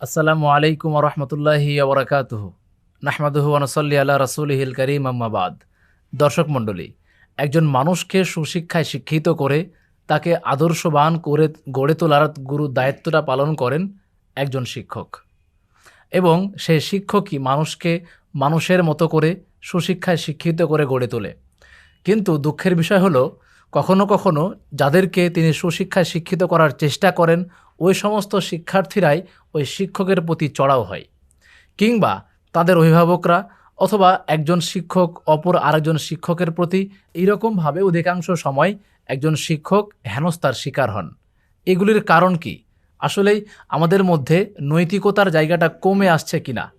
আসসালামু আলাইকুম রহমতুল্লাহি ওবরাকাতুহ নাহমাদুহু আনসল্লি আল্লাহ রসুলহিল করিম আম্মাবাদ দর্শক মণ্ডলী, একজন মানুষকে সুশিক্ষায় শিক্ষিত করে তাকে আদর্শবান করে গড়ে তোলার গুরু দায়িত্বটা পালন করেন একজন শিক্ষক। এবং সেই শিক্ষকই মানুষকে মানুষের মতো করে সুশিক্ষায় শিক্ষিত করে গড়ে তোলে। কিন্তু দুঃখের বিষয় হলো, কখনো কখনো যাদেরকে তিনি সুশিক্ষায় শিক্ষিত করার চেষ্টা করেন ওই সমস্ত শিক্ষার্থীরাই ওই শিক্ষকের প্রতি চড়াও হয়। কিংবা তাদের অভিভাবকরা অথবা একজন শিক্ষক অপর আরেকজন শিক্ষকের প্রতি এইরকমভাবে অধিকাংশ সময় একজন শিক্ষক হেনস্থার শিকার হন। এগুলির কারণ কি? আসলেই আমাদের মধ্যে নৈতিকতার জায়গাটা কমে আসছে কিনা?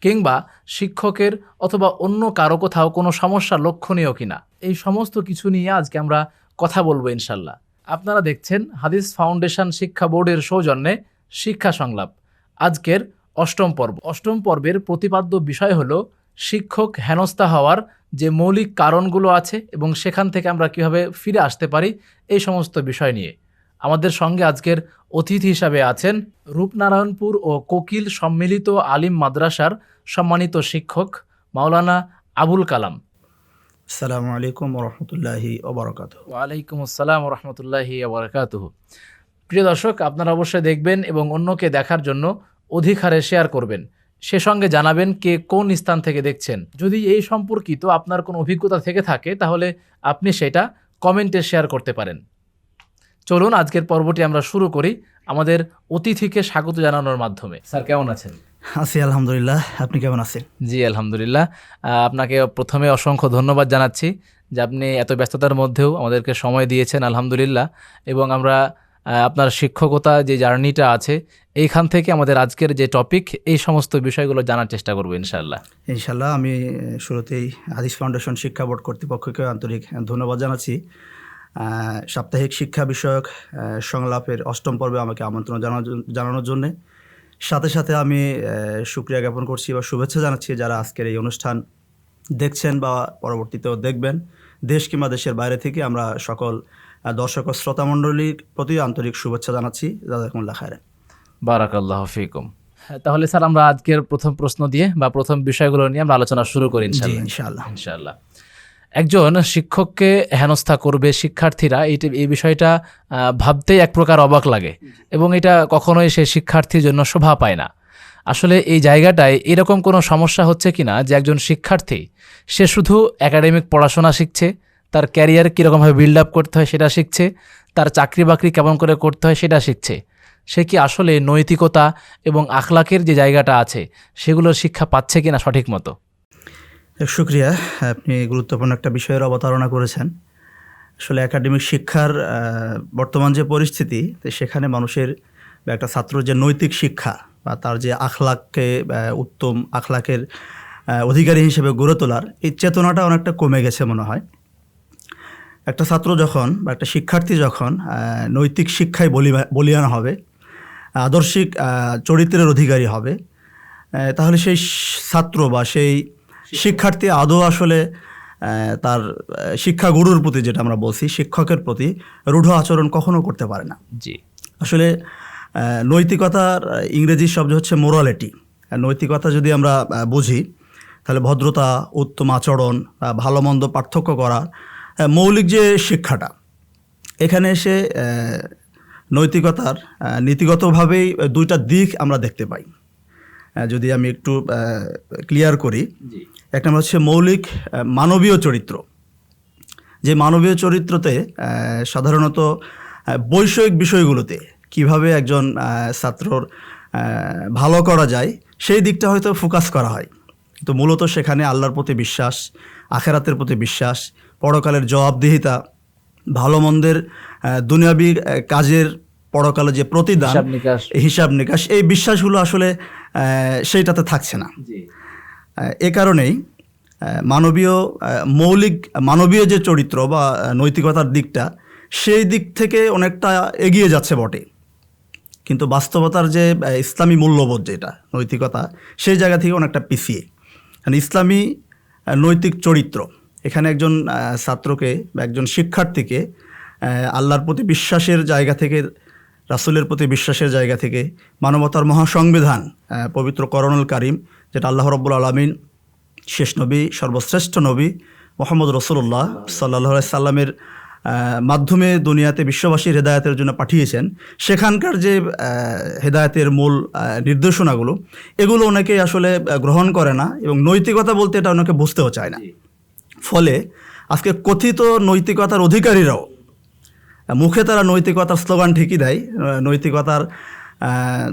কিংবা শিক্ষকের অথবা অন্য কারও কোথাও কোনো সমস্যা লক্ষণীয় কিনা? এই সমস্ত কিছু নিয়ে আজকে আমরা কথা বলব ইনশাল্লাহ। আপনারা দেখছেন হাদিস ফাউন্ডেশন শিক্ষা বোর্ডের সৌজন্যে শিক্ষা সংলাপ। আজকের অষ্টম পর্ব। অষ্টম পর্বের প্রতিপাদ্য বিষয় হলো শিক্ষক হেনস্থা হওয়ার যে মৌলিক কারণগুলো আছে এবং সেখান থেকে আমরা কীভাবে ফিরে আসতে পারি এই সমস্ত বিষয় নিয়ে। আমাদের সঙ্গে আজকের অতিথি হিসাবে আছেন রূপনারায়ণপুর ও কোকিল সম্মিলিত আলিম মাদ্রাসার সম্মানিত শিক্ষক মাওলানা আবুল কালাম। আসসালামু আলাইকুম রহমতুল্লাহি ওবরাকাত ওয়ালাইকুম আসসালাম রহমতুল্লাহি আবরকাতুহ প্রিয় দর্শক, আপনারা অবশ্যই দেখবেন এবং অন্যকে দেখার জন্য অধিক হারে শেয়ার করবেন। সে সঙ্গে জানাবেন কে কোন স্থান থেকে দেখছেন। যদি এই সম্পর্কিত আপনার কোনো অভিজ্ঞতা থেকে থাকে, তাহলে আপনি সেটা কমেন্টে শেয়ার করতে পারেন। চলুন, আজকের পর্বটি আমরা শুরু করি আমাদের অতিথিকে স্বাগত জানানোর মাধ্যমে। স্যার, কেমন আছেন? আছি আলহামদুলিল্লাহ। আপনি কেমন আছেন? জি আলহামদুলিল্লাহ। আপনাকে প্রথমে অসংখ্য ধন্যবাদ জানাচ্ছি যে আপনি এত ব্যস্ততার মধ্যেও আমাদেরকে সময় দিয়েছেন আলহামদুলিল্লাহ। এবং আমরা আপনার শিক্ষকতা যে জার্নিটা আছে এইখান থেকে আমাদের আজকের যে টপিক এই সমস্ত বিষয়গুলো জানার চেষ্টা করব ইনশাল্লাহ ইনশাল্লাহ আমি শুরুতেই হাদিস ফাউন্ডেশন শিক্ষা বোর্ড কর্তৃপক্ষকে আন্তরিক ধন্যবাদ জানাচ্ছি। সাপ্তাহিক শিক্ষা বিষয়ক সংলাপের অষ্টম পর্বে আমাকে আমন্ত্রণ জানানোর- জানানোর জন্যে। সাথে সাথে আমি আহ, শুক্রিয়া জ্ঞাপন করছি বা শুভেচ্ছা জানাচ্ছি যারা আজকের এই অনুষ্ঠান দেখছেন বা পরবর্তীতেও দেখবেন। দেশ কিংবা দেশের বাইরে থেকে আমরা সকল দর্শক ও শ্রোতামণ্ডলীর প্রতি আন্তরিক শুভেচ্ছা জানাচ্ছি। জাজাকুমুল্লাহ খায়রান বারাকাল্লাহ ফিকুম। হ্যাঁ, তাহলে স্যার আমরা আজকের প্রথম প্রশ্ন দিয়ে বা প্রথম বিষয়গুলো নিয়ে আমরা আলোচনা শুরু করি ইনশাআল্লাহ। ইনশাআল্লাহ। ইনশাআল্লাহ। একজন শিক্ষককে হেনস্থা করবে, শিক্ষার্থীরা এইটা এই বিষয়টা ভাবতেই এক প্রকার অবাক লাগে। এবং এটা কখনোই সে শিক্ষার্থীর জন্য শোভা পায় না। আসলে এই জায়গাটায় এরকম কোনো সমস্যা হচ্ছে কিনা যে একজন শিক্ষার্থী, সে শুধু একাডেমিক পড়াশোনা শিখছে, তার ক্যারিয়ার কীরকমভাবে বিল্ড আপ করতে হয় সেটা শিখছে, তার চাকরি বাকরি কেমন করে করতে হয় সেটা শিখছে। সে কি আসলে নৈতিকতা এবং আখলাকের যে জায়গাটা আছে, সেগুলোর শিক্ষা পাচ্ছে কিনা সঠিক মতো? শুক্রিয়া, আপনি গুরুত্বপূর্ণ একটা বিষয়ের অবতারণা করেছেন। আসলে একাডেমিক শিক্ষার বর্তমান যে পরিস্থিতি সেখানে মানুষের বা একটা ছাত্র যে নৈতিক শিক্ষা বা তার যে আখলাককে উত্তম আখলাকের অধিকারী হিসেবে গড়ে তোলার, এই চেতনাটা অনেকটা কমে গেছে মনে হয়। একটা ছাত্র যখন বা একটা শিক্ষার্থী যখন নৈতিক শিক্ষায় বলি, বলিয়ান হবে, আদর্শিক চরিত্রের অধিকারী হবে তাহলে সেই ছাত্র বা সেই শিক্ষার্থী আদৌ আসলে তার শিক্ষাগুরুর প্রতি যেটা আমরা বলছি শিক্ষকের প্রতি রূঢ় আচরণ কখনো করতে পারে না। জি। আসলে নৈতিকতার ইংরেজি শব্দ হচ্ছে মোরালিটি নৈতিকতা যদি আমরা বুঝি তাহলে ভদ্রতা উত্তম আচরণ ভালো মন্দ পার্থক্য করা মৌলিক যে শিক্ষাটা এখানে এসে নৈতিকতার নীতিগতভাবেই দুইটা দিক আমরা দেখতে পাই। যদি আমি একটু ক্লিয়ার করি এক নম্বর হচ্ছে মৌলিক মানবীয় চরিত্র। যে মানবীয় চরিত্রতে সাধারণত বৈষয়িক বিষয়গুলোতে কীভাবে একজন ছাত্রর ভালো করা যায় সেই দিকটা হয়তো ফোকাস করা হয়। কিন্তু মূলত সেখানে আল্লাহর প্রতি বিশ্বাস আখেরাতের প্রতি বিশ্বাস পরকালের জবাবদিহিতা ভালো মন্দের দুনিয়াবি কাজের পরকালে যে প্রতিদান হিসাব নিকাশ এই বিশ্বাসগুলো আসলে সেইটাতে থাকছে না। এ কারণেই মানবীয় মৌলিক মানবীয় যে চরিত্র বা নৈতিকতার দিকটা সেই দিক থেকে অনেকটা এগিয়ে যাচ্ছে বটে। কিন্তু বাস্তবতার যে ইসলামী মূল্যবোধ যেটা নৈতিকতা সেই জায়গা থেকে অনেকটা পিছিয়ে। কারণ ইসলামী নৈতিক চরিত্র এখানে একজন ছাত্রকে বা একজন শিক্ষার্থীকে আল্লাহর প্রতি বিশ্বাসের জায়গা থেকে রাসূলের প্রতি বিশ্বাসের জায়গা থেকে মানবতার মহাসংবিধান পবিত্র করণুল কারিম যেটা আল্লাহ রব্বুল আলমিন শেষ নবী সর্বশ্রেষ্ঠ নবী মোহাম্মদ রসুল্লাহ সাল্লাহ সাল্লামের মাধ্যমে দুনিয়াতে বিশ্ববাসীর হেদায়তের জন্য পাঠিয়েছেন। সেখানকার যে হেদায়তের মূল নির্দেশনাগুলো এগুলো অনেকেই আসলে গ্রহণ করে না এবং নৈতিকতা বলতে এটা অনেকে বুঝতেও চায় না। ফলে আজকে কথিত নৈতিকতার অধিকারীরাও মুখে তারা নৈতিকতার স্লোগান ঠিকই দেয় নৈতিকতার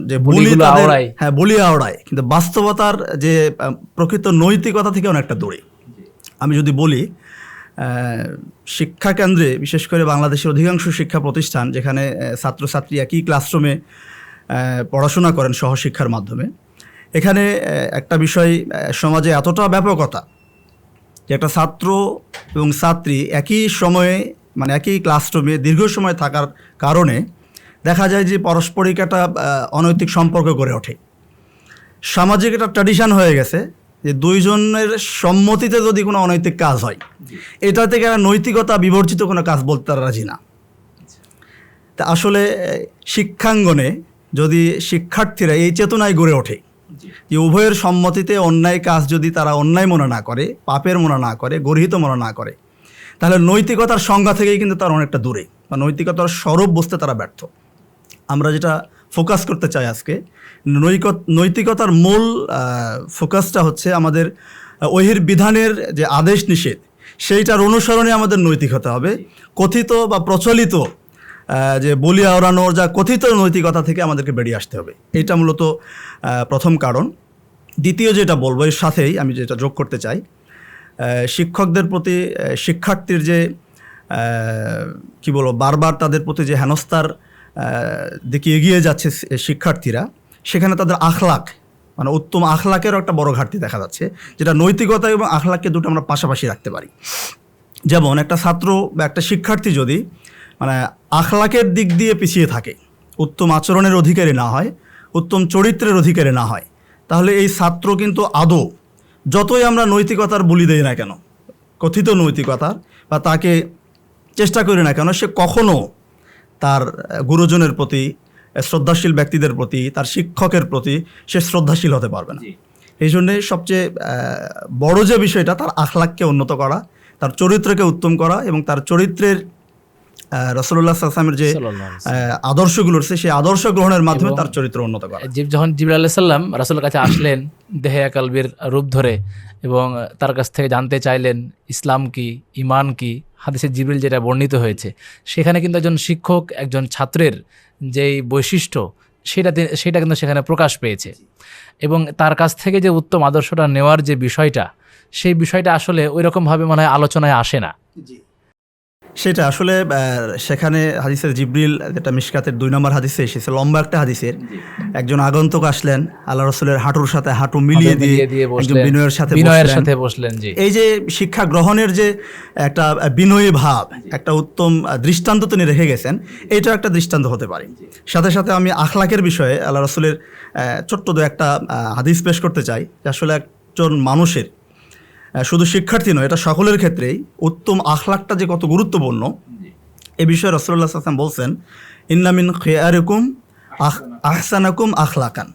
যে বলি তাদের- আওড়ায়। হ্যাঁ বলি আওড়ায় কিন্তু বাস্তবতার যে প্রকৃত নৈতিকতা থেকে অনেকটা দূরে আমি যদি বলি আহ, শিক্ষা কেন্দ্রে বিশেষ করে বাংলাদেশের অধিকাংশ শিক্ষা প্রতিষ্ঠান যেখানে ছাত্রছাত্রী একই ক্লাসরুমে পড়াশোনা করেন সহশিক্ষার মাধ্যমে এখানে একটা বিষয় সমাজে এতটা ব্যাপকতা যে একটা ছাত্র এবং ছাত্রী একই সময়ে মানে একই ক্লাসরুমে দীর্ঘ সময় থাকার কারণে দেখা যায় যে পারস্পরিক একটা অনৈতিক সম্পর্ক গড়ে ওঠে। সামাজিক একটা ট্র্যাডিশন হয়ে গেছে যে দুইজনের সম্মতিতে যদি কোনো অনৈতিক কাজ হয় এটা থেকে নৈতিকতা বিবর্জিত কোনো কাজ বলতে তারা রাজি না। তা আসলে শিক্ষাঙ্গনে যদি শিক্ষার্থীরা এই চেতনায় গড়ে ওঠে যে উভয়ের সম্মতিতে অন্যায় কাজ যদি তারা অন্যায় মনে না করে পাপের মনে না করে গর্হিত মনে না করে তাহলে নৈতিকতার সংজ্ঞা থেকেই কিন্তু তারা অনেকটা দূরে বা নৈতিকতার স্বরূপ বুঝতে তারা ব্যর্থ। আমরা যেটা ফোকাস করতে চাই আজকে নৈক নৈতিকতার মূল ফোকাসটা হচ্ছে আমাদের ওহির বিধানের যে আদেশ নিষেধ, সেইটার অনুসরণে আমাদের নৈতিক হতে হবে। কথিত বা প্রচলিত যে বলি আওড়ানোর যা কথিত নৈতিকতা থেকে আমাদেরকে বেরিয়ে আসতে হবে। এটা মূলত প্রথম কারণ। দ্বিতীয় যেটা বলব, এর সাথেই আমি যেটা যোগ করতে চাই শিক্ষকদের প্রতি শিক্ষার্থীর যে কি বলব, বারবার তাদের প্রতি যে হেনস্থার দিকে এগিয়ে যাচ্ছে শিক্ষার্থীরা, সেখানে তাদের আখলাক মানে উত্তম আখলাকেরও একটা বড় ঘাটতি দেখা যাচ্ছে, যেটা নৈতিকতা এবং আখলাককে দুটো আমরা পাশাপাশি রাখতে পারি। যেমন একটা ছাত্র বা একটা শিক্ষার্থী যদি মানে আখলাকের দিক দিয়ে পিছিয়ে থাকে, উত্তম আচরণের অধিকারী না হয়, উত্তম চরিত্রের অধিকারী না হয়, তাহলে এই ছাত্র কিন্তু আদৌ যতই আমরা নৈতিকতার বলি দেই না কেন কথিত নৈতিকতার বা তাকে চেষ্টা করি না কেন সে কখনো তার গুরুজনের প্রতি শ্রদ্ধাশীল ব্যক্তিদের প্রতি তার শিক্ষকের প্রতি সে শ্রদ্ধাশীল হতে পারবে না। এই জন্যে সবচেয়ে বড় যে বিষয়টা তার আখলাককে উন্নত করা তার চরিত্রকে উত্তম করা এবং তার চরিত্রের রসল্লাহ আসলামের যে আদর্শগুলো রয়েছে সেই আদর্শ গ্রহণের মাধ্যমে তার চরিত্র উন্নত করা। যখন জিবরা আল্লাহ সাল্লাম রাসুলের কাছে আসলেন দেহে রূপ ধরে এবং তার কাছ থেকে জানতে চাইলেন, ইসলাম কি ইমান কি? হাদিসে জিবরিল যেটা বর্ণিত হয়েছে। সেখানে কিন্তু একজন শিক্ষক, একজন ছাত্রের যেই বৈশিষ্ট্য সেটা সেটা কিন্তু সেখানে প্রকাশ পেয়েছে। এবং তার কাছ থেকে যে উত্তম আদর্শটা নেওয়ার যে বিষয়টা, সেই বিষয়টা আসলে ওই রকমভাবে মনে হয় আলোচনায় আসে না। সেটা আসলে সেখানে হাদিসের জিব্রিল যেটা মিশকাতের দুই নম্বর হাদিসে এসেছে লম্বা একটা হাদিসের। একজন আগন্তুক আসলেন আল্লাহ রসুলের হাঁটুর সাথে হাঁটু মিলিয়ে দিয়ে একজন বিনয়ের সাথে বিনয়ের সাথে বসলেন এই যে শিক্ষা গ্রহণের যে একটা বিনয়ী ভাব একটা উত্তম দৃষ্টান্ত তিনি রেখে গেছেন এটা একটা দৃষ্টান্ত হতে পারে। সাথে সাথে আমি আখলাকের বিষয়ে আল্লাহ রসুলের আহ, ছোট্ট দু একটা হাদিস পেশ করতে চাই যে আসলে একজন মানুষের শুধু শিক্ষার্থী নয় এটা সকলের ক্ষেত্রেই উত্তম আখলাকটা যে কত গুরুত্বপূর্ণ এ বিষয়ে রসুল্লাহ আসলাম বলছেন ইন্নামিন খেয়ারকুম আহ আহসানাকুম আখলাকান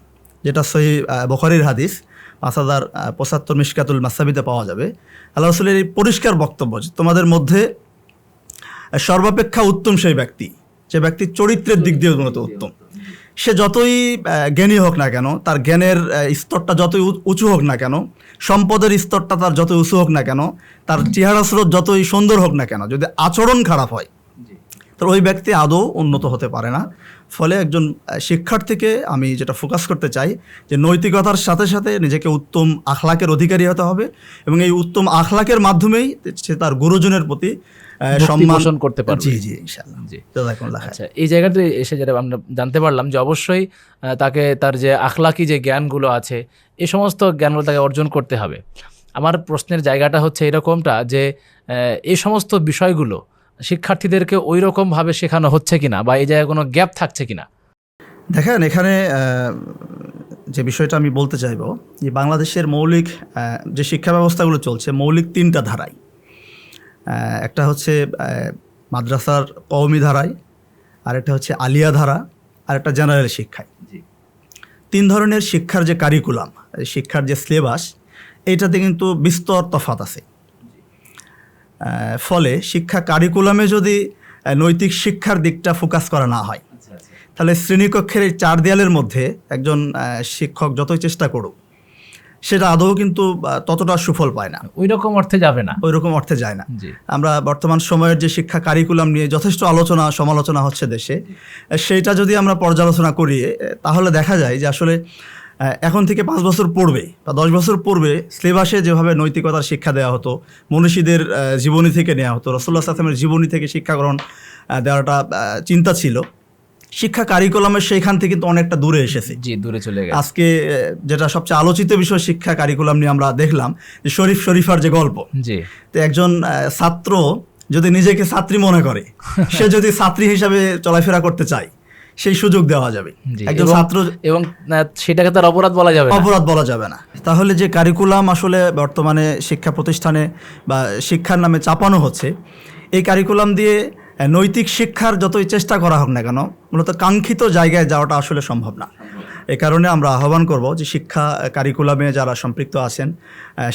যেটা সহি বখরির হাদিস পাঁচ হাজার পঁচাত্তর মিশকাতুল মাসাবিতে পাওয়া যাবে। আল্লাহ রসুলের এই পরিষ্কার বক্তব্য যে তোমাদের মধ্যে সর্বাপেক্ষা উত্তম সেই ব্যক্তি যে ব্যক্তি চরিত্রের দিক দিয়ে মূলত উত্তম। সে যতই জ্ঞানী হোক না কেন তার জ্ঞানের স্তরটা যতই উঁচু হোক না কেন সম্পদের স্তরটা তার যত উঁচু হোক না কেন তার চেহারা স্রোত যতই সুন্দর হোক না কেন যদি আচরণ খারাপ হয় তো ওই ব্যক্তি আদৌ উন্নত হতে পারে না। ফলে একজন শিক্ষার্থীকে আমি যেটা ফোকাস করতে চাই যে নৈতিকতার সাথে সাথে নিজেকে উত্তম আখলাকের অধিকারী হতে হবে এবং এই উত্তম আখলাকের মাধ্যমেই সে তার গুরুজনের প্রতি সম্মান করতে পারবে। জি জি ইনশাআল্লাহ। জি। আচ্ছা এই জায়গাতে এসে যেটা আমরা জানতে পারলাম যে অবশ্যই তাকে তার যে আখলাকি যে জ্ঞানগুলো আছে এই সমস্ত জ্ঞানগুলো তাকে অর্জন করতে হবে। আমার প্রশ্নের জায়গাটা হচ্ছে এরকমটা যে এই সমস্ত বিষয়গুলো শিক্ষার্থীদেরকে ওই রকমভাবে শেখানো হচ্ছে কিনা বা এই জায়গায় কোনো গ্যাপ থাকছে কিনা? দেখেন এখানে যে বিষয়টা আমি বলতে চাইব যে বাংলাদেশের মৌলিক যে শিক্ষা ব্যবস্থাগুলো চলছে মৌলিক তিনটা ধারায় একটা হচ্ছে মাদ্রাসার কওমি ধারায় আরেকটা হচ্ছে আলিয়া ধারা আর একটা জেনারেল শিক্ষায়। তিন ধরনের শিক্ষার যে কারিকুলাম শিক্ষার যে সিলেবাস এইটাতে কিন্তু বিস্তর তফাত আছে। ফলে শিক্ষা কারিকুলামে যদি নৈতিক শিক্ষার দিকটা ফোকাস করা না হয় তাহলে শ্রেণীকক্ষের এই চার দেয়ালের মধ্যে একজন শিক্ষক যতই চেষ্টা করুক সেটা আদৌ কিন্তু ততটা সুফল পায় না। ওই রকম অর্থে যাবে না। ওই রকম অর্থে যায় না। আমরা বর্তমান সময়ের যে শিক্ষা কারিকুলাম নিয়ে যথেষ্ট আলোচনা সমালোচনা হচ্ছে দেশে সেইটা যদি আমরা পর্যালোচনা করি তাহলে দেখা যায় যে আসলে এখন থেকে পাঁচ বছর পূর্বে বা দশ বছর পূর্বে সিলেবাসে যেভাবে নৈতিকতার শিক্ষা দেওয়া হতো মনীষীদের জীবনী থেকে নেওয়া হতো রসুল্লাহ আসলামের জীবনী থেকে শিক্ষা গ্রহণ দেওয়াটা চিন্তা ছিল। শিক্ষা কারিকুলামের সেইখান থেকে কিন্তু অনেকটা দূরে এসেছে। জি দূরে চলে গেছে। আজকে যেটা সবচেয়ে আলোচিত বিষয় শিক্ষা কারিকুলাম নিয়ে আমরা দেখলাম যে শরীফ শরীফার যে গল্প। জি। তো একজন ছাত্র যদি নিজেকে ছাত্রী মনে করে সে যদি ছাত্রী হিসাবে চলাফেরা করতে চায় সেই সুযোগ দেওয়া যাবে। একজন ছাত্র এবং সেটাকে তার অপরাধ বলা যাবে অপরাধ বলা যাবে না। তাহলে যে কারিকুলাম আসলে বর্তমানে শিক্ষা প্রতিষ্ঠানে বা শিক্ষার নামে চাপানো হচ্ছে এই কারিকুলাম দিয়ে নৈতিক শিক্ষার যতই চেষ্টা করা হোক না কেন, মূলত কাঙ্ক্ষিত জায়গায় যাওয়াটা আসলে সম্ভব না। এ কারণে আমরা আহ্বান করব যে শিক্ষা কারিকুলামে যারা সম্পৃক্ত আছেন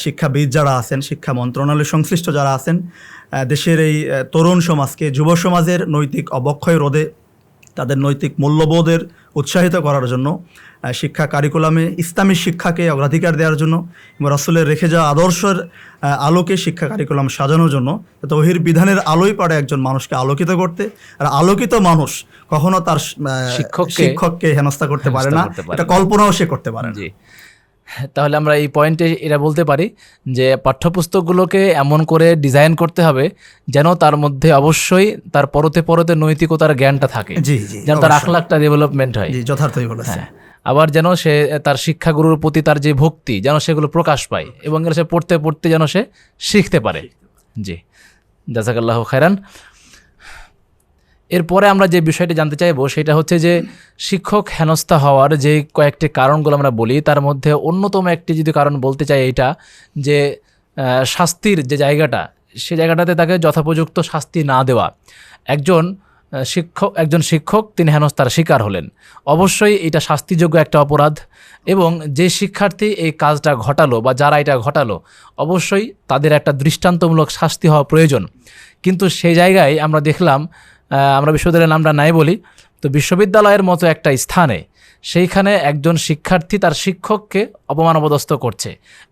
শিক্ষাবিদ যারা আছেন, শিক্ষা মন্ত্রণালয় সংশ্লিষ্ট যারা আছেন দেশের এই তরুণ সমাজকে, যুব সমাজের নৈতিক অবক্ষয় রোধে তাদের নৈতিক মূল্যবোধের উৎসাহিত করার জন্য শিক্ষা কারিকুলামে ইসলামী শিক্ষাকে অগ্রাধিকার দেওয়ার জন্য এবং রাসুলের রেখে যাওয়া আদর্শের আলোকে শিক্ষা কারিকুলাম সাজানোর জন্য তহির ওহির বিধানের আলোই পারে একজন মানুষকে আলোকিত করতে আর আলোকিত মানুষ কখনো তার শিক্ষক শিক্ষককে- হেনস্থা করতে পারে না। এটা কল্পনাও সে করতে পারে না। তাহলে আমরা এই পয়েন্টে এটা বলতে পারি যে পাঠ্যপুস্তকগুলোকে এমন করে ডিজাইন করতে হবে যেন তার মধ্যে অবশ্যই তার পরতে পরতে নৈতিকতার জ্ঞানটা থাকে যেন তার। আখলাকটা ডেভেলপমেন্ট হয়। যথার্থই বলেছে হ্যাঁ আবার যেন সে তার শিক্ষাগুরুর প্রতি তার যে ভক্তি যেন সেগুলো প্রকাশ পায় এবং সে পড়তে পড়তে যেন সে শিখতে পারে। জি জাজাকাল্লাহ খায়রান। এরপরে আমরা যে বিষয়টি জানতে চাইব, সেটা হচ্ছে যে শিক্ষক হেনস্থা হওয়ার যে কয়েকটি কারণগুলো আমরা বলি, তার মধ্যে অন্যতম একটি যদি কারণ বলতে চাই এইটা, যে শাস্তির যে জায়গাটা, সে জায়গাটাতে তাকে যথোপযুক্ত শাস্তি না দেওয়া। একজন শিক্ষক একজন শিক্ষক তিনি হেনস্থার শিকার হলেন। অবশ্যই এটা শাস্তিযোগ্য একটা অপরাধ এবং যে শিক্ষার্থী এই কাজটা ঘটালো বা যারা এটা ঘটালো, অবশ্যই তাদের একটা দৃষ্টান্তমূলক শাস্তি হওয়া প্রয়োজন। কিন্তু সেই জায়গায় আমরা দেখলাম আমরা বিশ্ববিদ্যালয়ের নামটা নাই বলি, তো বিশ্ববিদ্যালয়ের মতো একটা স্থানে সেইখানে একজন শিক্ষার্থী তার শিক্ষককে অপমান অপদস্থ করছে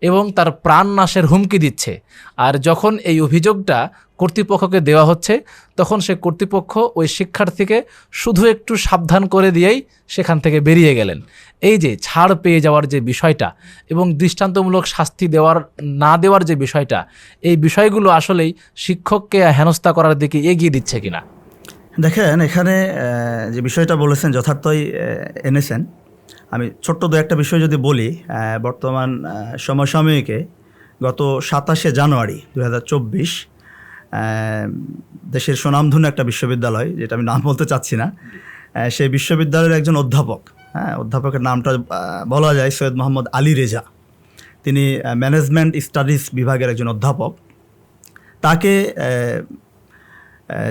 এবং তার প্রাণ নাশের হুমকি দিচ্ছে। আর যখন এই অভিযোগটা কর্তৃপক্ষকে দেওয়া হচ্ছে, তখন সে কর্তৃপক্ষ ওই শিক্ষার্থীকে শুধু একটু সাবধান করে দিয়েই সেখান থেকে বেরিয়ে গেলেন। এই যে ছাড় পেয়ে যাওয়ার যে বিষয়টা এবং দৃষ্টান্তমূলক শাস্তি দেওয়ার, না দেওয়ার যে বিষয়টা, এই বিষয়গুলো আসলেই শিক্ষককে হেনস্থা করার দিকে এগিয়ে দিচ্ছে কিনা? দেখেন, এখানে যে বিষয়টা বলেছেন যথার্থই এনেছেন। আমি ছোট্ট দু একটা বিষয় যদি বলি বর্তমান সমসাময়িকে গত সাতাশে জানুয়ারি দু হাজার চব্বিশ দেশের সুনামধন্য একটা বিশ্ববিদ্যালয়, যেটা আমি নাম বলতে চাচ্ছি না সেই বিশ্ববিদ্যালয়ের একজন অধ্যাপক হ্যাঁ অধ্যাপকের নামটা বলা যায় সৈয়দ মোহাম্মদ আলী রেজা। তিনি ম্যানেজমেন্ট স্টাডিজ বিভাগের একজন অধ্যাপক। তাকে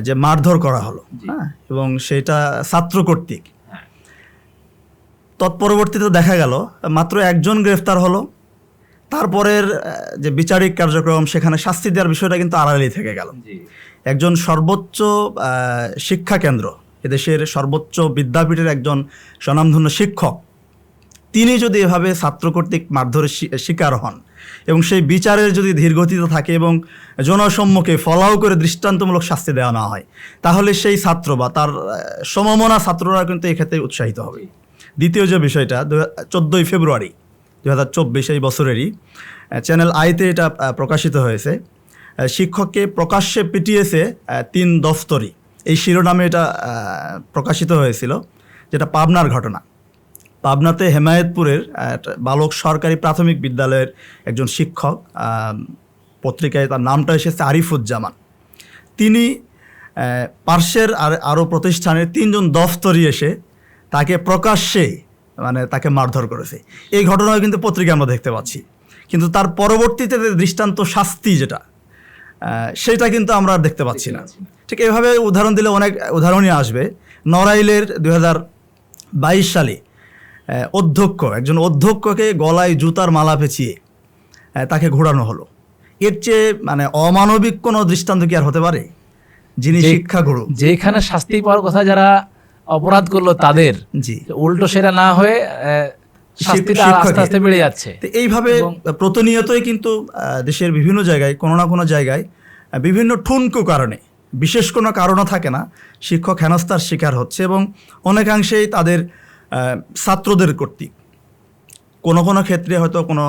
যে মারধর করা হলো হ্যাঁ? এবং সেটা ছাত্র কর্তৃক। তৎপরবর্তীতে দেখা গেল মাত্র একজন গ্রেফতার হলো। তারপরের যে বিচারিক কার্যক্রম সেখানে শাস্তি দেওয়ার বিষয়টা কিন্তু আড়ালেই থেকে গেল। একজন সর্বোচ্চ শিক্ষা কেন্দ্র এদেশের সর্বোচ্চ বিদ্যাপীঠের একজন স্বনামধন্য শিক্ষক তিনি যদি এভাবে ছাত্র কর্তৃক মারধরের শিকার হন এবং সেই বিচারের যদি ধীরগতিতে থাকে এবং জনসম্মুখে ফলাও করে দৃষ্টান্তমূলক শাস্তি দেওয়া না হয়, তাহলে সেই ছাত্র বা তার সমমনা ছাত্ররা কিন্তু এক্ষেত্রে উৎসাহিত হবে। দ্বিতীয় যে বিষয়টা চোদ্দোই ফেব্রুয়ারি দু হাজার চব্বিশ এই বছরেরই চ্যানেল আইতে এটা প্রকাশিত হয়েছে। শিক্ষককে প্রকাশ্যে পিটিয়েছে তিন দফতরি এই শিরোনামে এটা প্রকাশিত হয়েছিল, যেটা পাবনার ঘটনা। পাবনাতে হেমায়েতপুরের একটা বালক সরকারি প্রাথমিক বিদ্যালয়ের একজন শিক্ষক পত্রিকায় তার নামটা এসেছে আরিফুজ্জামান। তিনি পার্শ্বের আর আরও প্রতিষ্ঠানের তিনজন দফতরি এসে তাকে প্রকাশ্যে মানে তাকে মারধর করেছে। এই ঘটনাও কিন্তু পত্রিকায় আমরা দেখতে পাচ্ছি। কিন্তু তার পরবর্তীতে দৃষ্টান্ত শাস্তি যেটা সেটা কিন্তু আমরা আর দেখতে পাচ্ছি না। ঠিক এভাবে উদাহরণ দিলে অনেক উদাহরণই আসবে। নড়াইলের দুই হাজার বাইশ সালে অধ্যক্ষ একজন অধ্যক্ষকে গলায় জুতার মালা পেঁচিয়ে তাকে ঘোরানো হলো। এর চেয়ে মানে অমানবিক কোনো দৃষ্টান্ত কি আর হতে পারে? যিনি শিক্ষাগুরু। যেখানে শাস্তি পাওয়ার কথা যারা অপরাধ করল তাদের জি। উল্টো সেরা না হয়ে আহ, শাস্তিটা আস্তে আস্তে বেড়ে যাচ্ছে। তো এইভাবে প্রতিনিয়তই কিন্তু দেশের বিভিন্ন জায়গায় কোনো না কোনো জায়গায় বিভিন্ন ঠুনকু কারণে বিশেষ কোনো কারণও থাকে না শিক্ষক হেনস্থার শিকার হচ্ছে এবং অনেকাংশেই তাদের ছাত্রদের কর্তৃক। কোনো কোনো ক্ষেত্রে হয়তো কোনো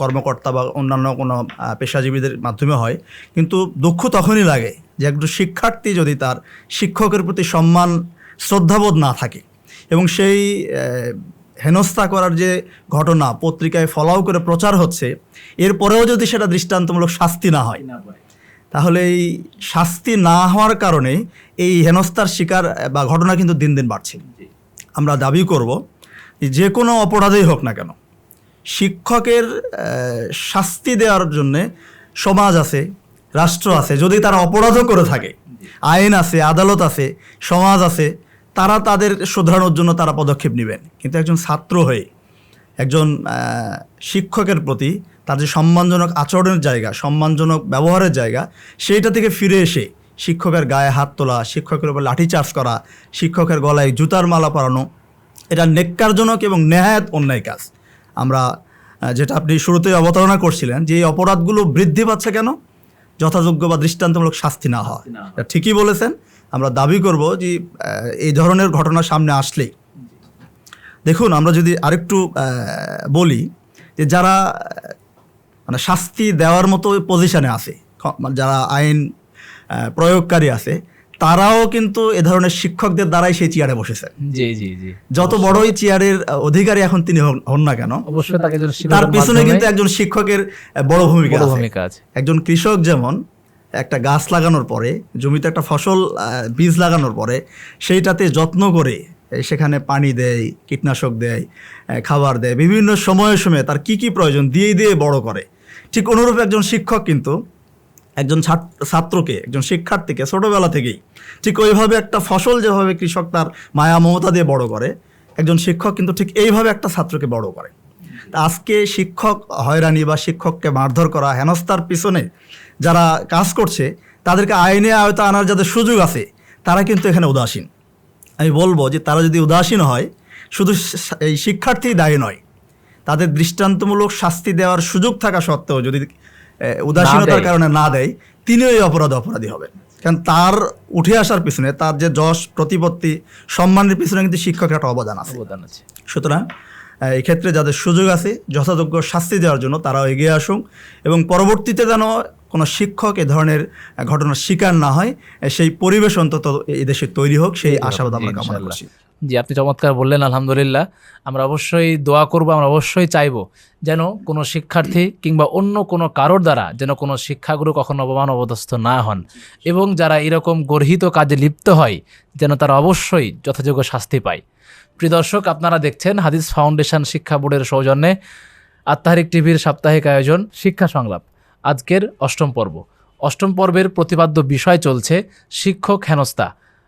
কর্মকর্তা বা অন্যান্য কোনো পেশাজীবীদের মাধ্যমে হয়, কিন্তু দুঃখ তখনই লাগে যে একজন শিক্ষার্থী যদি তার শিক্ষকের প্রতি সম্মান, শ্রদ্ধাবোধ না থাকে এবং সেই হেনস্থা করার যে ঘটনা, পত্রিকায় ফলাও করে প্রচার হচ্ছে, এরপরেও যদি সেটা দৃষ্টান্তমূলক শাস্তি না হয়, তাহলে এই শাস্তি না হওয়ার কারণে এই হেনস্থার শিকার, বা ঘটনা কিন্তু দিন দিন বাড়ছে। আমরা দাবি করব, যে কোনো অপরাধেই হোক না কেন, শিক্ষকের শাস্তি দেওয়ার জন্যে সমাজ আছে, রাষ্ট্র আছে, যদি তারা অপরাধও করে থাকে, আইন আছে, আদালত আছে, সমাজ আছে, তারা তাদের শোধরানোর জন্য তারা পদক্ষেপ নেবেন। কিন্তু একজন ছাত্র হয়ে, একজন শিক্ষকের প্রতি তার যে সম্মানজনক আচরণের জায়গা, সম্মানজনক ব্যবহারের জায়গা, সেইটা থেকে ফিরে এসে শিক্ষকের গায়ে হাত তোলা শিক্ষকের উপর লাঠিচার্জ করা শিক্ষকের গলায় জুতার মালা পরানো এটা নেককারজনক এবং নেহায়ত অন্যায় কাজ। আমরা যেটা আপনি শুরুতেই অবতারণা করছিলেন যে এই অপরাধগুলো বৃদ্ধি পাচ্ছে কেন? যথাযোগ্য বা দৃষ্টান্তমূলক শাস্তি না হয় এটা ঠিকই বলেছেন। আমরা দাবি করব যে এই ধরনের ঘটনা সামনে আসলেই। দেখুন আমরা যদি আরেকটু বলি যে যারা মানে শাস্তি দেওয়ার মতো পজিশনে আছে মানে যারা আইন প্রয়োগকারী আছে তারাও কিন্তু এ ধরনের শিক্ষকদের দ্বারাই সেই চেয়ারে বসেছেন জি জি জি। যত বড়ই চেয়ারের অধিকারী এখন তিনি হন- না কেন অবশ্যই তাকে তার পিছনে কিন্তু একজন শিক্ষকের বড় ভূমিকা আছে। ভূমিকা আছে। একজন কৃষক যেমন একটা গাছ লাগানোর পরে জমিতে একটা ফসল বীজ লাগানোর পরে সেইটাতে যত্ন করে সেখানে পানি দেয় কীটনাশক দেয় খাবার দেয় বিভিন্ন সময়ে সময়ে তার কি কি প্রয়োজন দিয়ে দিয়ে বড় করে। ঠিক অনুরূপ একজন শিক্ষক কিন্তু একজন ছাত্রকে, একজন শিক্ষার্থীকে ছোটোবেলা থেকেই, ঠিক ওইভাবে একটা ফসল যেভাবে কৃষক তার মায়া, মমতা দিয়ে বড় করে, একজন শিক্ষক কিন্তু ঠিক এইভাবে একটা ছাত্রকে বড় করে। তা আজকে শিক্ষক হয়রানি বা শিক্ষককে মারধর করা, হেনস্থার পিছনে যারা কাজ করছে, তাদেরকে আইনে আয়তা আনার যাদের সুযোগ আছে, তারা কিন্তু এখানে উদাসীন। আমি বলব যে তারা যদি উদাসীন হয়, শুধু এই শিক্ষার্থী দায়ী নয়, তাদের দৃষ্টান্তমূলক শাস্তি দেওয়ার সুযোগ থাকা সত্ত্বেও যদি উদাসীনতার কারণে না দেয় তিনিও এই অপরাধ অপরাধী হবেন। কারণ তার উঠে আসার পিছনে তার যে যশ প্রতিপত্তি সম্মানের পিছনে কিন্তু শিক্ষকের একটা অবদান আছে। অবদান আছে। সুতরাং এই ক্ষেত্রে যাদের সুযোগ আছে যথাযোগ্য শাস্তি দেওয়ার জন্য তারাও এগিয়ে আসুন এবং পরবর্তীতে যেন কোনো শিক্ষক এ ধরনের ঘটনার শিকার না হয় সেই পরিবেশ অন্তত এই দেশে তৈরি হোক সেই আশাবাদ আমরা কামনা করছি। জি, আপনি চমৎকার বললেন, আলহামদুলিল্লাহ। আমরা অবশ্যই দোয়া করব, আমরা অবশ্যই চাইব যেন কোনো শিক্ষার্থী কিংবা অন্য কোনো কারোর দ্বারা যেন কোনো শিক্ষাগুরু কখনো অপমান অবদস্থ না হন এবং যারা এরকম গর্হিত কাজে লিপ্ত হয় যেন তারা অবশ্যই যথাযোগ্য শাস্তি পায়। প্রিয় দর্শক, আপনারা দেখছেন হাদিস ফাউন্ডেশন শিক্ষা বোর্ডের সৌজন্যে আত্মাহারিক টিভির সাপ্তাহিক আয়োজন শিক্ষা সংলাপ। আজকের অষ্টম পর্ব। অষ্টম পর্বের প্রতিপাদ্য বিষয় চলছে শিক্ষক হেনস্থা।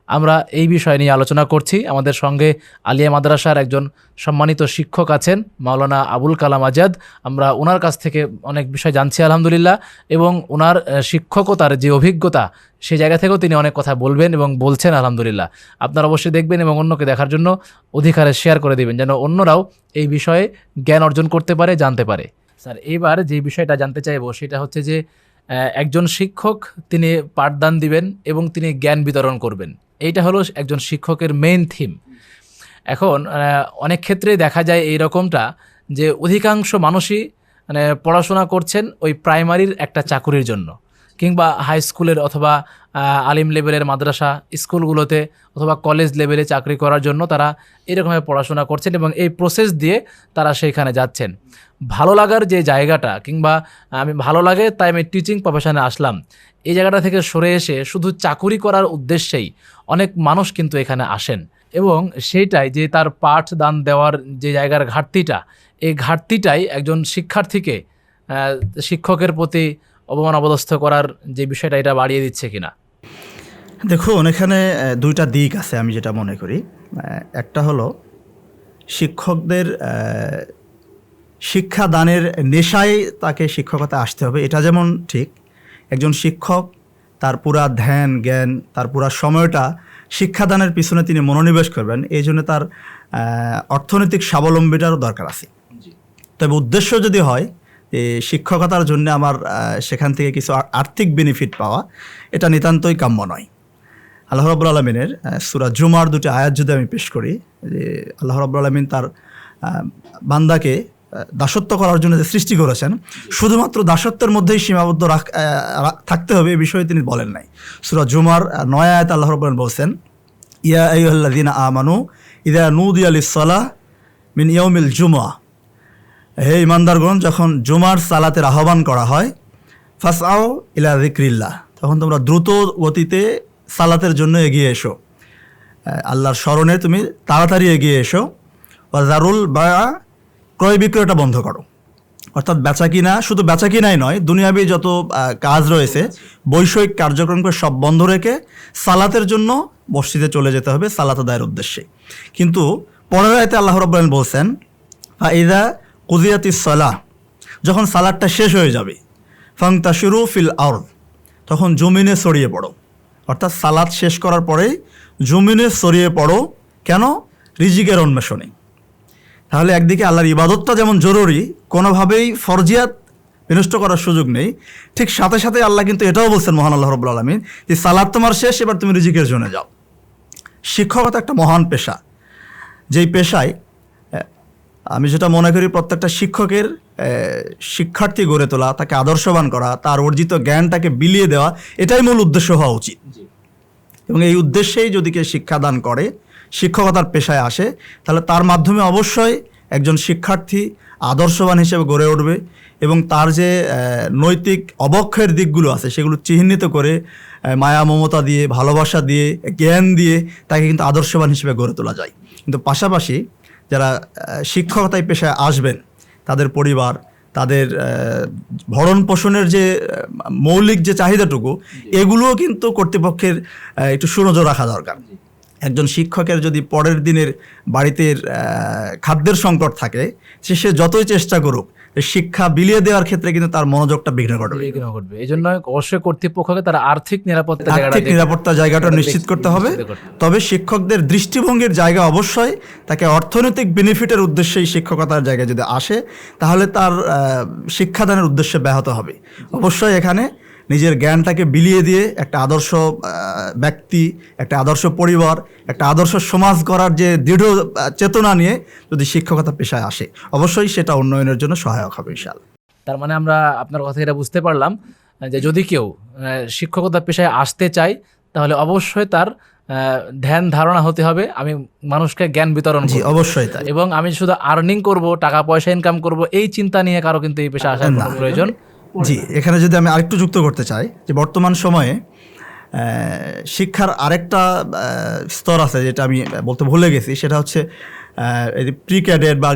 আমরা এই বিষয় নিয়ে আলোচনা করছি। আমাদের সঙ্গে আলিয়া মাদ্রাসার একজন সম্মানিত শিক্ষক আছেন, মাওলানা আবুল কালাম আজাদ। আমরা ওনার কাছ থেকে অনেক বিষয় জানছি, আলহামদুলিল্লাহ, এবং ওনার শিক্ষকতার যে অভিজ্ঞতা সেই জায়গা থেকেও তিনি অনেক কথা বলবেন এবং বলছেন, আলহামদুলিল্লাহ। আপনারা অবশ্যই দেখবেন এবং অন্যকে দেখার জন্য অধিকারে শেয়ার করে দিবেন, যেন অন্যরাও এই বিষয়ে জ্ঞান অর্জন করতে পারে, জানতে পারে। স্যার, এবার যে বিষয়টা জানতে চাইব, সেটা হচ্ছে যে একজন শিক্ষক, তিনি পাঠদান দিবেন এবং তিনি জ্ঞান বিতরণ করবেন। এইটা হলো একজন শিক্ষকের মেন থিম এখন অনেক ক্ষেত্রে দেখা যায় এই রকমটা যে অধিকাংশ মানুষই মানে পড়াশোনা করছেন ওই প্রাইমারির একটা চাকুরির জন্য। কিংবা হাই স্কুলের অথবা আলিম লেভেলের মাদ্রাসা স্কুলগুলোতে অথবা কলেজ লেভেলে চাকরি করার জন্য তারা এরকমভাবে পড়াশোনা করছেন এবং এই প্রসেস দিয়ে তারা সেইখানে যাচ্ছেন। ভালো লাগার যে জায়গাটা কিংবা আমি ভালো লাগে তাই আমি টিচিং প্রফেশনে আসলাম। এই জায়গাটা থেকে সরে এসে শুধু চাকুরি করার উদ্দেশ্যেই অনেক মানুষ কিন্তু এখানে আসেন এবং সেইটাই যে তার পাঠ দান দেওয়ার যে জায়গার ঘাটতিটা, এই ঘাটতিটাই একজন শিক্ষার্থীকে শিক্ষকের প্রতি অপমান অবদস্থ করার যে বিষয়টা এটা বাড়িয়ে দিচ্ছে কিনা? দেখুন এখানে দুইটা দিক আছে আমি যেটা মনে করি। একটা হলো শিক্ষকদের শিক্ষাদানের নেশায় তাকে শিক্ষকতা আসতে হবে। এটা যেমন ঠিক একজন শিক্ষক তার পুরা ধ্যান জ্ঞান তার পুরা সময়টা শিক্ষাদানের পিছনে তিনি মনোনিবেশ করবেন। এই জন্য তার অর্থনৈতিক স্বাবলম্বীটারও দরকার আছে। তবে উদ্দেশ্য যদি হয় শিক্ষকতার জন্য আমার সেখান থেকে কিছু আর্থিক বেনিফিট পাওয়া, এটা নিতান্তই কাম্য নয়। আল্লাহ রব্বুল আলমিনের সুরা জুমার দুটি আয়াত যদি আমি পেশ করি, যে আল্লাহ রব্বুল আলমিন তার বান্দাকে দাসত্ব করার জন্য যে সৃষ্টি করেছেন, শুধুমাত্র দাসত্বের মধ্যেই সীমাবদ্ধ রাখ থাকতে হবে এই বিষয়ে তিনি বলেন নাই। সুরা জুমার নয় আয়াত আল্লাহ রব্বুল বলছেন, ইয়া আইয়ুহাল্লাযীনা আমানু ইদা নুদিয়া লিস-সালাহ মিন ইয়াউমিল জুমআ হে ইমানদারগণ, যখন জুমার সালাতের আহ্বান করা হয়, ফাসআও ইলা যিকরিল্লাহ, তখন তোমরা দ্রুত গতিতে সালাতের জন্য এগিয়ে এসো। আল্লাহর স্মরণে তুমি তাড়াতাড়ি এগিয়ে এসো। বা জারুল বা ক্রয় বিক্রয়টা বন্ধ করো। অর্থাৎ বেচা কিনা, শুধু বেচা কিনাই নয়, দুনিয়াবি যত কাজ রয়েছে, বৈষয়িক কার্যক্রমকে সব বন্ধ রেখে সালাতের জন্য মসজিদে চলে যেতে হবে সালাত আদায়ের উদ্দেশ্যে। কিন্তু পরের আয়তে আল্লাহ রব্বান বলছেন ফাইদা কুদিয়াতি সালাহ যখন সালাদটা শেষ হয়ে যাবে ফাংতা শুরু ফিল আর্দ, তখন জমিনে ছড়িয়ে পড়ো। অর্থাৎ সালাদ শেষ করার পরে জমিনে ছড়িয়ে পড়ো কেন? রিজিকের অন্বেষণে। তাহলে একদিকে আল্লাহর ইবাদতটা যেমন জরুরি, কোনোভাবেই ফরজিয়াত বিনষ্ট করার সুযোগ নেই, ঠিক সাথে সাথে আল্লাহ কিন্তু এটাও বলছেন মহান আল্লাহ রব্বুল আলমিন যে সালাদ তোমার শেষ, এবার তুমি রিজিকের জন্য যাও। শিক্ষকতা একটা মহান পেশা, যেই পেশায় আমি যেটা মনে করি প্রত্যেকটা শিক্ষকের শিক্ষার্থী গড়ে তোলা তাকে আদর্শবান করা তার অর্জিত জ্ঞানটাকে বিলিয়ে দেওয়া এটাই মূল উদ্দেশ্য হওয়া উচিত। এবং এই উদ্দেশ্যেই যদি কেউ শিক্ষাদান করে শিক্ষকতার পেশায় আসে তাহলে তার মাধ্যমে অবশ্যই একজন শিক্ষার্থী আদর্শবান হিসেবে গড়ে উঠবে এবং তার যে নৈতিক অবক্ষয়ের দিকগুলো আছে সেগুলো চিহ্নিত করে মায়া মমতা দিয়ে ভালোবাসা দিয়ে জ্ঞান দিয়ে তাকে কিন্তু আদর্শবান হিসেবে গড়ে তোলা যায়। কিন্তু পাশাপাশি যারা শিক্ষকতায় পেশায় আসবেন তাদের পরিবার তাদের ভরণ পোষণের যে মৌলিক যে চাহিদাটুকু এগুলোও কিন্তু কর্তৃপক্ষের একটু সুনজর রাখা দরকার। একজন শিক্ষকের যদি পরের দিনের বাড়িতে খাদ্যের সংকট থাকে সে সে যতই চেষ্টা করুক শিক্ষা বিলিয়ে দেওয়ার ক্ষেত্রে কিন্তু তার মনোযোগটা বিঘ্ন ঘটবে। বিঘ্ন ঘটবে। এই জন্য অবশ্যই কর্তৃপক্ষকে তার আর্থিক নিরাপত্তা জায়গাটা আর্থিক নিরাপত্তা জায়গাটা নিশ্চিত করতে হবে। তবে শিক্ষকদের দৃষ্টিভঙ্গির জায়গা অবশ্যই। তাকে অর্থনৈতিক বেনিফিটের উদ্দেশ্যেই শিক্ষকতার জায়গায় যদি আসে তাহলে তার শিক্ষাদানের উদ্দেশ্যে ব্যাহত হবে। অবশ্যই এখানে নিজের জ্ঞানটাকে বিলিয়ে দিয়ে একটা আদর্শ ব্যক্তি একটা আদর্শ পরিবার একটা আদর্শ সমাজ গড়ার যে দৃঢ় চেতনা নিয়ে যদি শিক্ষকতা পেশায় আসে অবশ্যই সেটা উন্নয়নের জন্য সহায়ক হবে বিশাল তার মানে আমরা আপনার কথা এটা বুঝতে পারলাম যে যদি কেউ শিক্ষকতা পেশায় আসতে চায় তাহলে অবশ্যই তার ধ্যান ধারণা হতে হবে। আমি মানুষকে জ্ঞান বিতরণ জি অবশ্যই তাই। এবং আমি শুধু আর্নিং করব টাকা পয়সা ইনকাম করব এই চিন্তা নিয়ে কারও কিন্তু এই পেশা আসার প্রয়োজন জি এখানে যদি আমি আরেকটু যুক্ত করতে চাই যে বর্তমান সময়ে শিক্ষার আরেকটা স্তর আছে যেটা আমি বলতে ভুলে গেছি সেটা হচ্ছে প্রি ক্যাডেট বা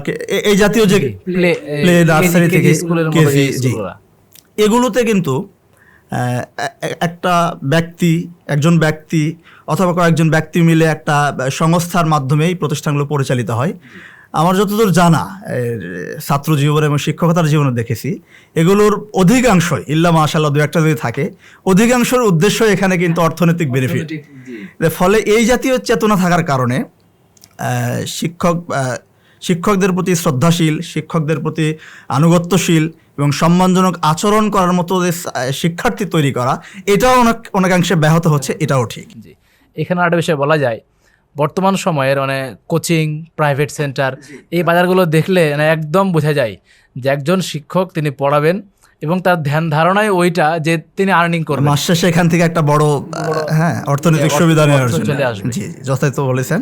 এই জাতীয় যে প্লে প্লে নার্সারি থেকে কেজি জি। এগুলোতে কিন্তু একটা ব্যক্তি একজন ব্যক্তি অথবা কয়েকজন ব্যক্তি মিলে একটা সংস্থার মাধ্যমে এই প্রতিষ্ঠানগুলো পরিচালিত হয়। আমার যতদূর জানা ছাত্র জীবন এবং শিক্ষকতার জীবনে দেখেছি এগুলোর অধিকাংশই ইল্লা মাশাল্লাহ দু একটা যদি থাকে অধিকাংশের উদ্দেশ্য এখানে কিন্তু অর্থনৈতিক বেনিফিট ফলে এই জাতীয় চেতনা থাকার কারণে শিক্ষক শিক্ষকদের প্রতি শ্রদ্ধাশীল শিক্ষকদের প্রতি আনুগত্যশীল এবং সম্মানজনক আচরণ করার মতো যে শিক্ষার্থী তৈরি করা এটাও অনেক অনেকাংশে ব্যাহত হচ্ছে এটাও ঠিক। জি। এখানে একটা বিষয় বলা যায় বর্তমান সময়ের মানে কোচিং প্রাইভেট সেন্টার এই বাজারগুলো দেখলে মানে একদম বোঝা যায় যে একজন শিক্ষক তিনি পড়াবেন এবং তার ধ্যান ধারণায় ওইটা যে তিনি আর্নিং করবেন। মাস শেষে এখান থেকে একটা বড় হ্যাঁ অর্থনৈতিক সুবিধা নেওয়ার জন্য। জি, যথাযথ বলেছেন।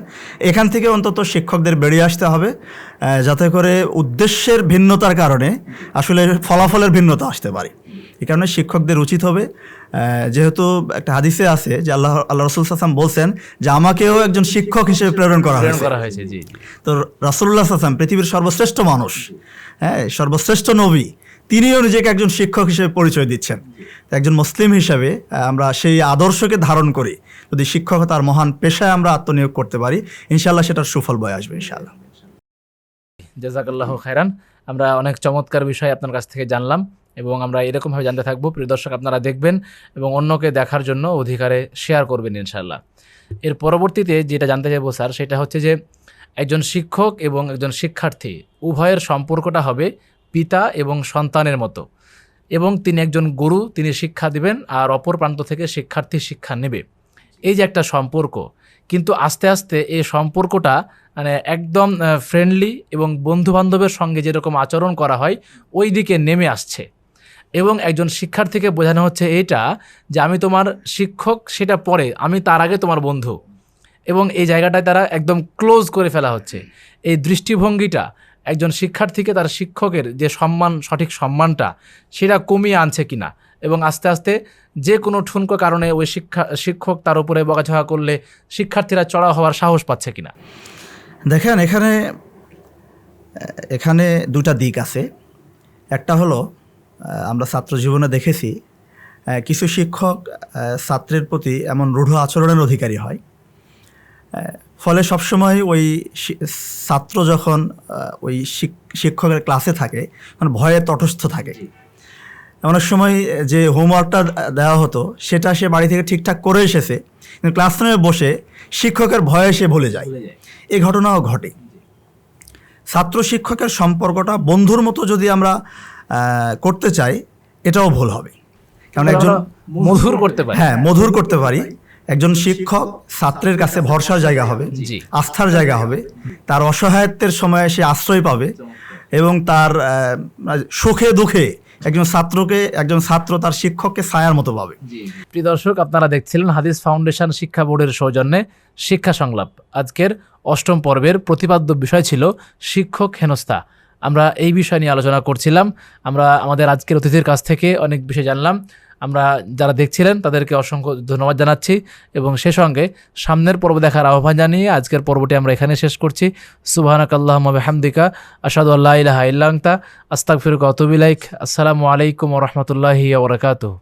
এখান থেকে অন্তত শিক্ষকদের বেরিয়ে আসতে হবে যাতে করে উদ্দেশ্যের ভিন্নতার কারণে আসলে ফলাফলের ভিন্নতা আসতে পারে। এই কারণে শিক্ষকদের উচিত হবে যেহেতু একটা হাদিসে আছে যে আল্লাহ আল্লাহ রসুল সাসাম বলছেন যে আমাকেও একজন শিক্ষক হিসেবে প্রেরণ করা হয়েছে। জি। তো রাসুল্লাহ সাসাম পৃথিবীর সর্বশ্রেষ্ঠ মানুষ হ্যাঁ সর্বশ্রেষ্ঠ নবী তিনিও নিজেকে একজন শিক্ষক হিসেবে পরিচয় দিচ্ছেন। একজন মুসলিম হিসেবে আমরা সেই আদর্শকে ধারণ করি যদি শিক্ষকতার মহান পেশায় আমরা আত্মনিয়োগ করতে পারি ইনশাল্লাহ সেটার সুফল বয়ে আসবে ইনশাল্লাহ জাজাকাল্লাহ খায়রান আমরা অনেক চমৎকার বিষয় আপনার কাছ থেকে জানলাম। এবং আমরা এরকমভাবে জানতে থাকব। প্রিয় দর্শক, আপনারা দেখবেন এবং অন্যকে দেখার জন্য অধিকারে শেয়ার করবেন ইনশাল্লাহ এর পরবর্তীতে যেটা জানতে চাইব স্যার, সেটা হচ্ছে যে একজন শিক্ষক এবং একজন শিক্ষার্থী, উভয়ের সম্পর্কটা হবে পিতা এবং সন্তানের মতো এবং তিনি একজন গুরু, তিনি শিক্ষা দিবেন আর অপর প্রান্ত থেকে শিক্ষার্থী শিক্ষা নেবে। এই যে একটা সম্পর্ক, কিন্তু আস্তে আস্তে এই সম্পর্কটা মানে একদম ফ্রেন্ডলি এবং বন্ধু বান্ধবের সঙ্গে যেরকম আচরণ করা হয় ওই দিকে নেমে আসছে। এবং একজন শিক্ষার্থীকে বোঝানো হচ্ছে এটা যে আমি তোমার শিক্ষক, সেটা পরে, আমি তার আগে তোমার বন্ধু। এবং এই জায়গাটায় তারা একদম ক্লোজ করে ফেলা হচ্ছে। এই দৃষ্টিভঙ্গিটা একজন শিক্ষার্থীকে তার শিক্ষকের যে সম্মান, সঠিক সম্মানটা, সেটা কমিয়ে আনছে কিনা। এবং আস্তে আস্তে যে কোনো ঠুনকো কারণে ওই শিক্ষা, শিক্ষক তার উপরে বকাঝকা করলে শিক্ষার্থীরা চড়া হওয়ার সাহস পাচ্ছে কিনা। দেখেন, এখানে এখানে দুটা দিক আছে। একটা হলো আমরা ছাত্র জীবনে দেখেছি কিছু শিক্ষক ছাত্রের প্রতি এমন রূঢ় আচরণের অধিকারী হয়। ফলে সবসময় ওই ছাত্র যখন ওই শিক্ষকের ক্লাসে থাকে তখন ভয়ে তটস্থ থাকে। অনেক সময় যে হোমওয়ার্কটা দেওয়া হতো সেটা সে বাড়ি থেকে ঠিকঠাক করে এসেছে কিন্তু ক্লাসরুমে বসে শিক্ষকের ভয়ে সে ভুলে যায়। এই ঘটনাও ঘটে। ছাত্র শিক্ষকের সম্পর্কটা বন্ধুর মতো যদি আমরা করতে চাই এটাও ভুল হবে। কারণ একজন মধুর করতে পারে। হ্যাঁ মধুর করতে পারি। একজন শিক্ষক ছাত্রের কাছে ভরসার জায়গা হবে আস্থার জায়গা হবে তার অসহায়ত্বের সময়ে সে আশ্রয় পাবে এবং তার সুখে দুঃখে একজন ছাত্রকে একজন ছাত্র তার শিক্ষককে ছায়ার মতো পাবে। প্রিয় দর্শক আপনারা দেখছিলেন হাদিস ফাউন্ডেশন শিক্ষা বোর্ডের সৌজন্যে শিক্ষা সংলাপ। আজকের অষ্টম পর্বের প্রতিপাদ্য বিষয় ছিল শিক্ষক হেনস্থা। আমরা এই বিষয় নিয়ে আলোচনা করছিলাম। আমরা আমাদের আজকের অতিথির কাছ থেকে অনেক বিষয় জানলাম। আমরা যারা দেখছিলেন, তাদেরকে অসংখ্য ধন্যবাদ জানাচ্ছি এবং সে সঙ্গে সামনের পর্ব দেখার আহ্বান জানিয়ে আজকের পর্বটি আমরা এখানে শেষ করছি। সুবাহানাক আল্লাহ হামদিকা আসাদু আল্লাহ ইহা ইল্লাংতা আস্তাক ফিরুক অতবিলাইক আসসালামু আলাইকুম রহমতুল্লাহি ওবরাকাতুহ